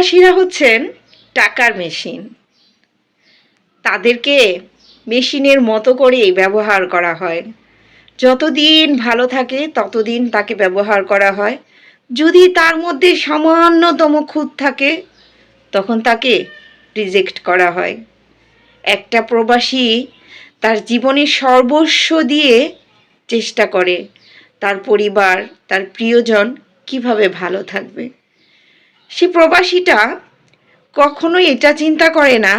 প্রবাসীরা হচ্ছেন টাকার মেশিন। তাদেরকে মেশিনের মতো করেই ব্যবহার করা হয়। যতদিন ভালো থাকে, ততদিন তাকে ব্যবহার করা হয়। যদি তার মধ্যে সামান্যতম খুঁত থাকে, তখন তাকে রিজেক্ট করা হয়। একটা প্রবাসী তার জীবনের সর্বস্ব দিয়ে চেষ্টা করে, তার পরিবার, তার প্রিয়জন কীভাবে ভালো থাকবে। সে প্রবাসীটা কখনোই এটা চিন্তা করে না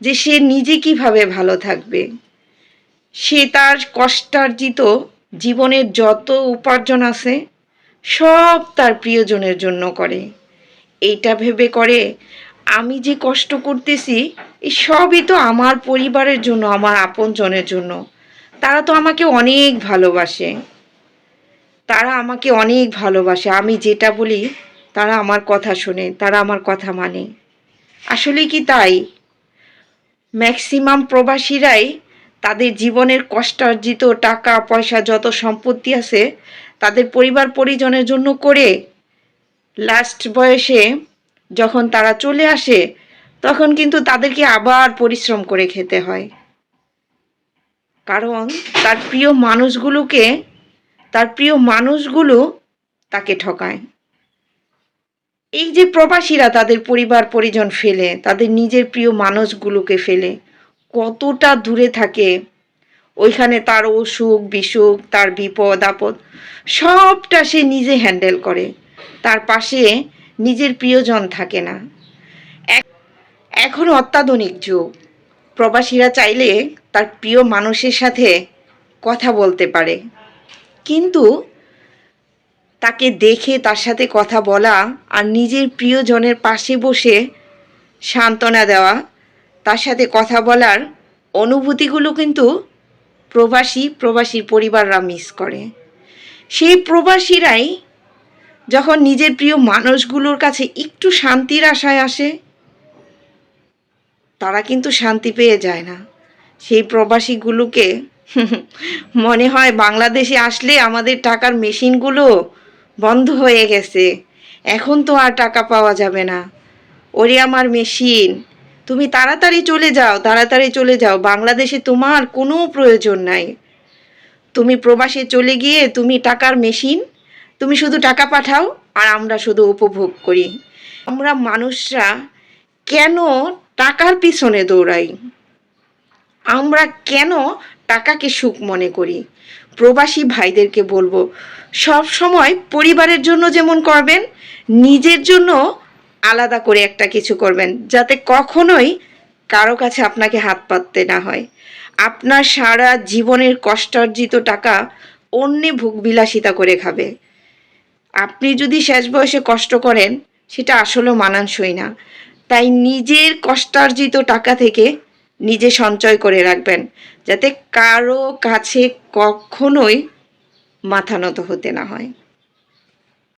যে সে নিজে কীভাবে ভালো থাকবে। সে তার কষ্টার্জিত জীবনের যত উপার্জন আছে, সব তার প্রিয়জনের জন্য করে। এইটা ভেবে করে আমি যে কষ্ট করতেছি এই সবই তো আমার পরিবারের জন্য, আমার আপনজনের জন্য। তারা তো আমাকে অনেক ভালোবাসে। তারা আমাকে অনেক ভালোবাসে। আমি যেটা বলি তারা আমার কথা শোনে, তারা আমার কথা মানে। আসলে কি তাই? ম্যাক্সিমাম প্রবাসীরাই তাদের জীবনের কষ্টার্জিত টাকা, পয়সা, যত সম্পত্তি আছে, তাদের পরিবার পরিজনের জন্য করে লাস্ট বয়সে যখন তারা চলে আসে, তখন কিন্তু তাদেরকে আবার পরিশ্রম করে খেতে হয়। কারণ তার প্রিয় মানুষগুলোকে, তার প্রিয় মানুষগুলো তাকে ঠকায়। এই যে প্রবাসীরা তাদের পরিবার, পরিজন ফেলে, তাদের নিজের প্রিয় মানুষগুলোকে ফেলে, কতটা দূরে থাকে। ওইখানে তার অসুখ, বিসুখ, তার বিপদ, আপদ, সবটা সে নিজে হ্যান্ডেল করে। তার পাশে নিজের প্রিয়জন থাকে না। এখন অত্যাধুনিক যুগ। প্রবাসীরা চাইলে তার প্রিয় মানুষের সাথে কথা বলতে পারে। কিন্তু তাকে দেখে তার সাথে কথা বলা আর নিজের প্রিয়জনের পাশে বসে সান্ত্বনা দেওয়া, তার সাথে কথা বলার অনুভূতিগুলো কিন্তু প্রবাসী প্রবাসীর পরিবাররা মিস করে। সেই প্রবাসীরাই যখন নিজের প্রিয় মানুষগুলোর কাছে একটু শান্তির আশায় আসে, তারা কিন্তু শান্তি পেয়ে যায় না। সেই প্রবাসীগুলোকে মনে হয় বাংলাদেশে আসলে আমাদের টাকার মেশিনগুলো বন্ধ হয়ে গেছে। এখন তো আর টাকা পাওয়া যাবে না। ওরে আমার মেশিন, তুমি তাড়াতাড়ি চলে যাও, তাড়াতাড়ি চলে যাও। বাংলাদেশে তোমার কোনো প্রয়োজন নাই। তুমি প্রবাসে চলে গিয়ে তুমি টাকার মেশিন, তুমি শুধু টাকা পাঠাও আর আমরা শুধু উপভোগ করি। আমরা মানুষরা কেন টাকার পিছনে দৌড়াই? আমরা কেন টাকাকে সুখ মনে করি? প্রবাসী ভাইদেরকে বলব, সব সময় পরিবারের জন্য যেমন করবেন, নিজের জন্য আলাদা করে একটা কিছু করবেন, যাতে কখনোই কারও কাছে আপনাকে হাত পাততে না হয়। আপনার সারা জীবনের কষ্টার্জিত টাকা অন্যে ভোগবিলাসিতা করে খাবে। আপনি যদি শেষ বয়সে কষ্ট করেন, সেটা আসলেও মানানসই না। তাই নিজের কষ্টার্জিত টাকা থেকে নিজে সঞ্চয় করে রাখবেন যাতে কারও কাছে কখনোই মাথা নত হতে না হয়।